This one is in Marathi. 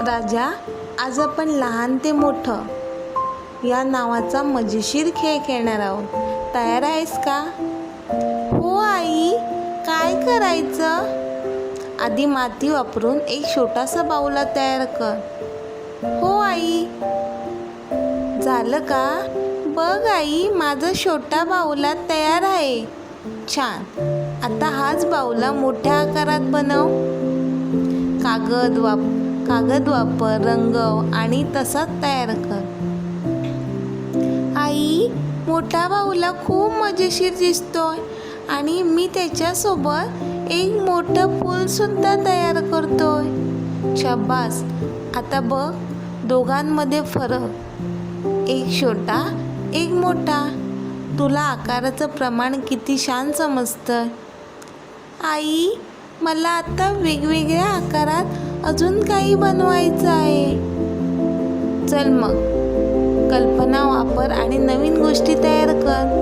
राजा आज आपण लहान ते मोठं. या नावाचा मजेशीर खेळ खेळणार आहोत. तयार आहेस का? हो आई काय करायचं? आधी माती वापरून एक छोटासा बाऊला तयार कर. हो आई. झालं का? बघ आई माझं छोटा बाऊला तयार आहे. छान. आता हाच बाऊला मोठ्या आकारात बनव. कागद वाप कागद वापर रंगव आणि तसाच तयार कर. आई मोठा भाऊला खूप मजेशीर दिसतोय आणि मी त्याच्यासोबत एक मोठं फूल सुद्धा तयार करतोय. शाबास. आता बघ दोघांमध्ये फरक. एक छोटा एक मोठा. तुला आकाराचं प्रमाण किती छान समजतं आई मला आता वेगवेगळ्या आकारात अजून काही बनवायचं आहे. चल मग. कल्पना वापर आणि नवीन गोष्टी तयार कर.